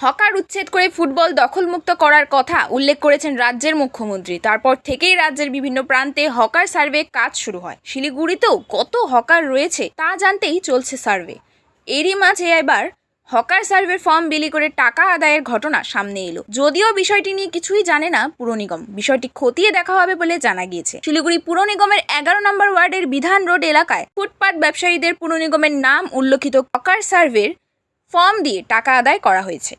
Hawker উচ্ছেদ করে football দখলমুক্ত করার কথা উল্লেখ করেছেন রাজ্যের মুখ্যমন্ত্রী। তারপর থেকেই রাজ্যের বিভিন্ন প্রান্তে হকার সার্ভে কাজ শুরু হয়। শিলিগুড়িতেও কত হকার রয়েছে তা জানতেই চলছে সার্ভে। এরই মাঝে এবার হকার সার্ভের ফর্ম বিলি করে টাকা আদায়ের ঘটনা সামনে এলো। যদিও বিষয়টি নিয়ে কিছুই জানে না পুর নিগম। বিষয়টি খতিয়ে দেখা হবে বলে জানা গিয়েছে। শিলিগুড়ি পুর নিগমের এগারো নম্বর ওয়ার্ডের বিধান রোড এলাকায় ফুটপাত ব্যবসায়ীদের পুর নিগমের নাম উল্লেখিত হকার সার্ভের ফর্ম দিয়ে টাকা আদায় করা হয়েছে।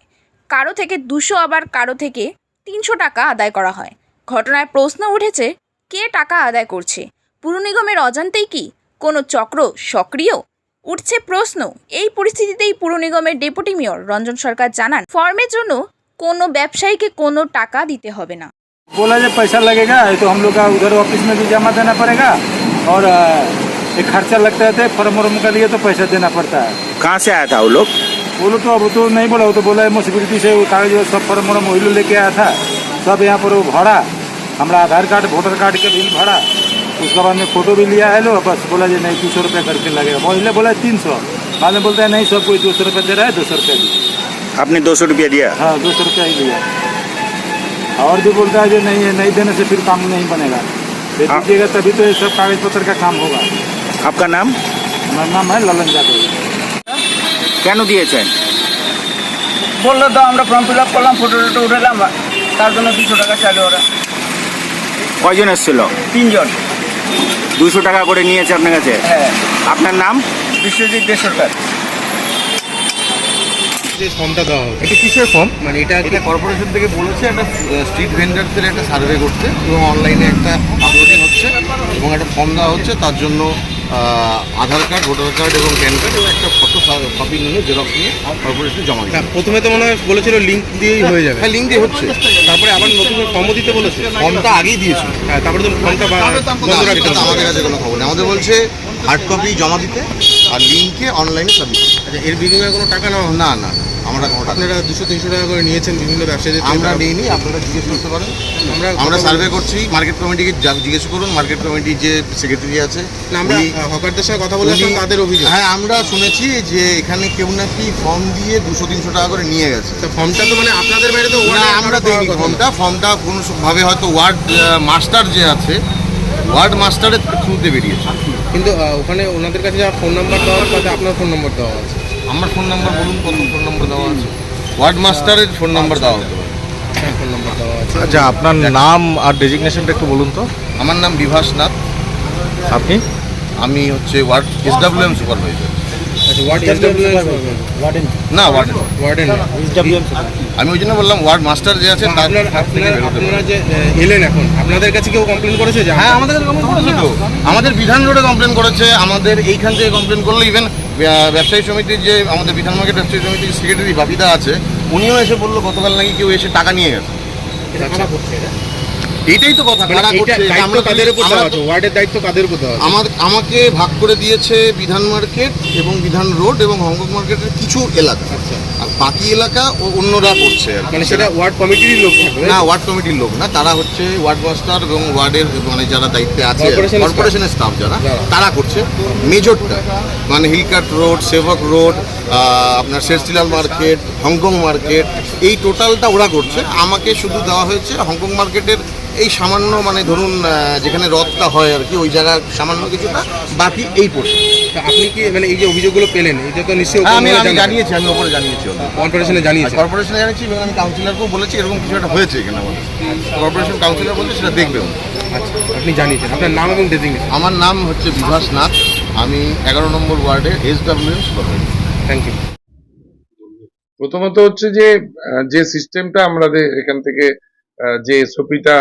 কারো থেকে দুশো আবার কারো থেকে তিনশো টাকা আদায় করা হয় ঘটনায় প্রশ্ন উঠেছে কে টাকা আদায় করছে পুর নিগমের অজান্তেই কি কোনো চক্র সক্রিয় উঠছে প্রশ্ন এই পরিস্থিতিতেই পুর নিগমের ডেপুটি মেয়র রঞ্জন সরকার জানান ফর্মের জন্য কোনো ব্যবসায়ীকে কোনো টাকা দিতে হবে না बोला जब पैसा लगेगा तो हम लोग का उधर ऑफिस में भी जमा देना पड़ेगा और अ, एक खर्चा लगता है फॉर्म वॉर्म का लिए तो पैसा देना पड़ता है कहाँ से आया था वो लोग लोग तो अब तो नहीं बोला वो तो बोला म्यूनसिपलिटी से वो कागज़ वो सब फॉर्म वॉर्म वही लोग लेके आया था। सब यहाँ पर वो भरा। हमारा आधार कार्ड वोटर कार्ड के बिल भरा। उसके बाद में फ़ोटो भी लिया है लो बस बोला जी नहीं दो सौ रुपये करके लगेगा पहले बोला है तीन सौ। बाद में बोलता है नहीं सब कोई दो सौ रुपये दे रहा है दो सौ रुपये दी आपने दो सौ रुपया दिया? हाँ दो सौ रुपया ही लिया और भी बोलता है जो नहीं है नहीं देने से फिर काम नहीं बनेगा। दे हाँ। दीजिएगा तभी तो ये सब कागज़ पत्र का काम होगा। आपका नाम? हमारा नाम है ललन यादव। কেন দিয়েছেন? বলল তো আমরা ফর্ম ফিল আপ করলাম ফটো টটো উঠালাম তার জন্য দুশো টাকা চাইলো ওরা। কয়জন এসেছিল? তিনজন। দুশো টাকা করে নিয়েছে আপনার কাছে? হ্যাঁ। আপনার নাম? বিশ্বজিৎ বেসরকার। যে ফর্মটা দেওয়া হবে। এটা কিসের ফর্ম মানে এটা এটা কর্পোরেশন থেকে বলেছে একটা স্ট্রিট ভেন্ডারদের একটা সার্ভে করতে এবং অনলাইনে একটা আপলোডিং হচ্ছে এবং একটা ফর্ম দেওয়া হচ্ছে তার জন্য আধার কার্ড ভোটার কার্ড এবং প্যান কার্ড এবং একটা ফটো কপি নিয়ে জেরক্স নিয়ে কর্পোরেশনে জমা দিতে হ্যাঁ, প্রথমে তো মনে হয় বলেছিল লিঙ্ক দিয়েই হয়ে যাবে। হ্যাঁ লিঙ্ক দিয়ে হচ্ছে। তারপরে আবার নতুন করে ফর্মও দিতে বলেছে। ফর্মটা আগেই দিয়েছিল। হ্যাঁ তারপরে তো ফর্মটা। আমাদের কাছে কোনো খবর নেই। আমাদের বলছে হার্ড কপি জমা দিতে আর লিঙ্কে অনলাইনে সাবমিট আচ্ছা এর বিনিময়ে কোনো টাকা নেওয়া না না না। আমরা কোনো টাকা আপনারা দুশো তিনশো টাকা করে নিয়েছেন বিভিন্ন ব্যবসায়ীদের থেকে। আমরা নিইনি আপনারা জিজ্ঞেস করতে পারেন। আমরা আমরা সার্ভে করছি মার্কেট কমিটিকে যা- জিজ্ঞেস করুন মার্কেট কমিটি যে সেক্রেটারি আছে না, আমরা উনি- আহ, হকারদের সঙ্গে কথা বলে আসলাম উনি- তাদের অভিযোগ। হ্যাঁ আমরা শুনেছি যে এখানে কেউ নাকি ফর্ম দিয়ে দুশো তিনশো টাকা করে নিয়ে গেছে। তা ফর্মটা তো মানে আপনাদের বাইরে তো না আমরা দেইনি ফর্মটা ফর্মটা কোনো ভাবে হয়তো ওয়ার্ড মাস্টার যে আছে ওয়ার্ড মাস্টারের থ্রুতে বেরিয়েছে। কিন্তু আহ, ওখানে ওনাদের কাছে যা ফোন নাম্বার দেওয়া আছে তাতে আপনার ফোন নম্বর দেওয়া আছে। আমার ফোন নাম্বার বলুন কত ফোন নাম্বার দেওয়া আছে? ওয়ার্ড মাস্টারের ফোন নাম্বার দেওয়া হতে পারে। আপনার ফোন নম্বর দেওয়া আছে। আচ্ছা আপনার নাম আর ডেজিগনেশনটা একটু বলুন তো। আমার নাম বিভাস নাথ। আপনি? আমি হচ্ছে ওয়ার্ড এসডাব্লিউএম সুপারভাইজার আচ্ছা ওয়ার্ড ওয়ার্ডেন না ওয়ার্ড ওয়ার্ডেন না। আমি ওই জন্য বললাম ওয়ার্ড মাস্টার যে আছে তার আপনার যে এলেন এখন আপনাদের কাছে কেউ কমপ্লেন করেছে? যে হ্যাঁ আমাদের কমপ্লেন করেছে তো। আমাদের বিধান রোডে কমপ্লেন করেছে আমাদের এইখান থেকে কমপ্লেন করলে ইভেন ব্যবসায়ী সমিতির যে আমাদের বিধান মার্কেট ব্যবসায়ী সমিতির সেক্রেটারি বাপিদা আছে উনিও এসে বলল গতকাল নাকি কেউ এসে টাকা নিয়ে গেছে। এটা কারা করছে এটা? এইটাই তো কথা মানে কারা করছে আমরা কাদের উপর ওয়ার্ডের দায়িত্ব কাদের উপর আমার আমাকে ভাগ করে দিয়েছে বিধান মার্কেট এবং বিধান রোড এবং হংকং মার্কেটের কিছু এলাকা। আচ্ছা। বাকি এলাকা ও অন্যরা করছে মানে সেটা ওয়ার্ড কমিটিরই লোক না ওয়ার্ড কমিটির লোক না তারা হচ্ছে ওয়ার্ড মাস্টার এবং ওয়ার্ডের মানে যারা দায়িত্বে আছে কর্পোরেশনের স্টাফ যারা যারা। তারা করছে। মেজরটা মানে হিলকাট রোড সেবক রোড আপনার শেরশিলাল মার্কেট হংকং মার্কেট এই টোটালটা ওরা করছে। আমাকে শুধু দেওয়া হয়েছে হংকং মার্কেটের এই সামান্য মানে ধরুন আহ, যেখানে রথটা হয় আর কি ওই জায়গায় সামান্য কিছুটা বাকি এই পোর্শন তা আপনি কি মানে এই যে অভিযোগগুলো পেলেন এটা তো নিশ্চয়ই হ্যাঁ, আমি আমি। জানিয়েছি আমি ওপরে জানিয়েছি কর্পোরেশনে জানিয়েছে কর্পোরেশনে জানিয়েছি এবং আমি কাউন্সিলরকেও বলেছি এরকম কিছু একটা হয়েছে এখানে আমাদের। কর্পোরেশন কাউন্সিলর বলছে সেটা দেখবে আচ্ছা আপনি জানিয়েছেন। আপনার নাম এবং ডেজিগনেশন আমার নাম হচ্ছে বিভাস নাথ আমি এগারো নম্বর ওয়ার্ডে এস ডাব্লিউ থ্যাংক ইউ প্রথমত হচ্ছে যে যে সিস্টেমটা আমাদের এখান থেকে আহ, যে এসওপিটা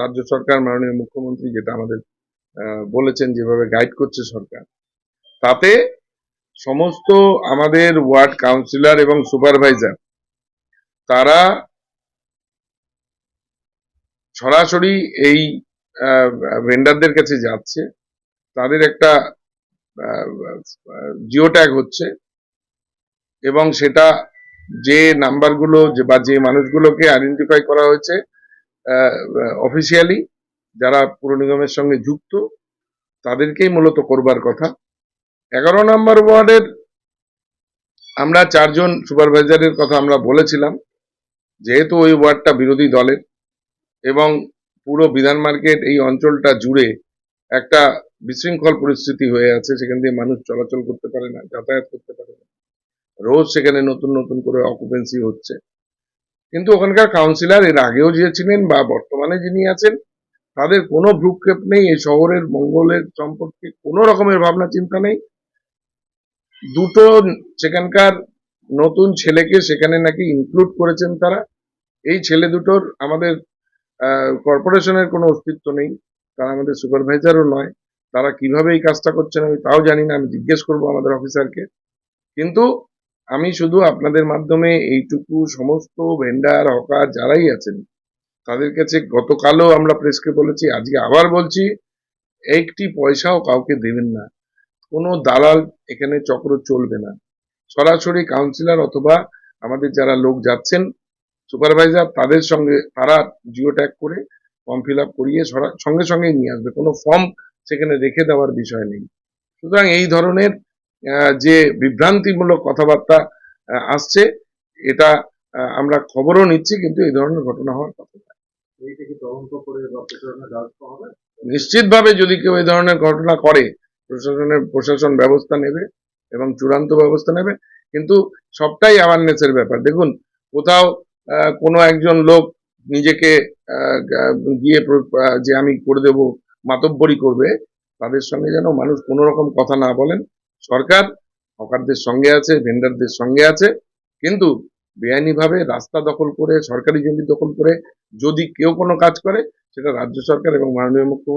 রাজ্য সরকার, মাননীয় মুখ্যমন্ত্রী যেটা আমাদের বলেছেন যেভাবে গাইড করছে সরকার, তাতে সমস্ত আমাদের ওয়ার্ড কাউন্সিলর এবং সুপারভাইজার তারা সরাসরি এই ভেন্ডারদের কাছে যাচ্ছে, তাদের একটা জিও ট্যাগ হচ্ছে, এবং সেটা যে নাম্বারগুলো বা যে মানুষগুলোকে আইডেন্টিফাই করা হয়েছে অফিসিয়ালি যারা পুর নিগমের সঙ্গে যুক্ত, তাদেরকেই মূলত করবার কথা। এগারো নম্বর ওয়ার্ডের আমরা চারজন সুপারভাইজারের কথা আমরা বলেছিলাম, যেহেতু ওই ওয়ার্ডটা বিরোধী দলের এবং পুরো বিধান মার্কেট এই অঞ্চলটা জুড়ে একটা বিশৃঙ্খল পরিস্থিতি হয়ে আছে, সেখান দিয়ে মানুষ চলাচল করতে পারে না, যাতায়াত করতে পারে না। রোজ সেখানে নতুন নতুন করে অকুপেন্সি হচ্ছে। কিন্তু ওখানকার কাউন্সিলর এর আগেও যে ছিলেন বা বর্তমানে যিনি আছেন, তাদের কোনো ভ্রুক্ষেপ নেই, এই শহরের মঙ্গলের সম্পর্কে কোনো রকমের ভাবনা চিন্তা নেই। দুটো সেখানকার নতুন ছেলেকে সেখানে নাকি ইনক্লুড করেছেন তারা। এই ছেলে দুটোর আমাদের কর্পোরেশনের কোনো অস্তিত্ব নেই। তারা আমাদের সুপারভাইজারও নয়। তারা কীভাবে এই কাজটা করছেন আমি তাও জানি না। আমি জিজ্ঞেস করব আমাদের অফিসারকে কিন্তু আমি শুধু আপনাদের মাধ্যমে এইটুকু সমস্ত ভেন্ডার হকার যারাই আছেন, তাদের কাছে গতকালও আমরা প্রেসকে বলেছি, আজকে আবার বলছি, একটি পয়সাও কাউকে দেবেন না। কোনো দালাল এখানে চক্র চলবে না। সরাসরি কাউন্সিলর অথবা আমাদের যারা লোক যাচ্ছেন সুপারভাইজার তাদের সঙ্গে তারা জিও ট্যাগ করে ফর্ম ফিল আপ করিয়ে সঙ্গে সঙ্গে নিয়ে আসবে। কোনো ফর্ম সেখানে রেখে দেওয়ার বিষয় নেই। সুতরাং এই ধরনের যে বিভ্রান্তিমূলক কথাবার্তা আসছে এটা আমরা খবরও নিচ্ছি কিন্তু এই ধরনের ঘটনা হওয়ার কথা। নিশ্চিতভাবে যদি কেউ এই ধরনের ঘটনা করে প্রশাসনের প্রশাসন ব্যবস্থা নেবে এবং চূড়ান্ত ব্যবস্থা নেবে কিন্তু সবটাই অ্যাওয়ারনেসের ব্যাপার দেখুন কোথাও কোনো একজন লোক নিজেকে গিয়ে যে আমি করে দেব মাতব্বরি করবে তাদের সঙ্গে যেন মানুষ কোনো রকম কথা না বলেন সরকার, হকারদের সঙ্গে আছে ভেন্ডারদের সঙ্গে আছে, কিন্তু বেআইনিভাবে রাস্তা দখল করে, সরকারি জমি দখল করে যদি কেউ কোনো কাজ করে, সেটা রাজ্য সরকার এবং মাননীয় মুখ্যমন্ত্রী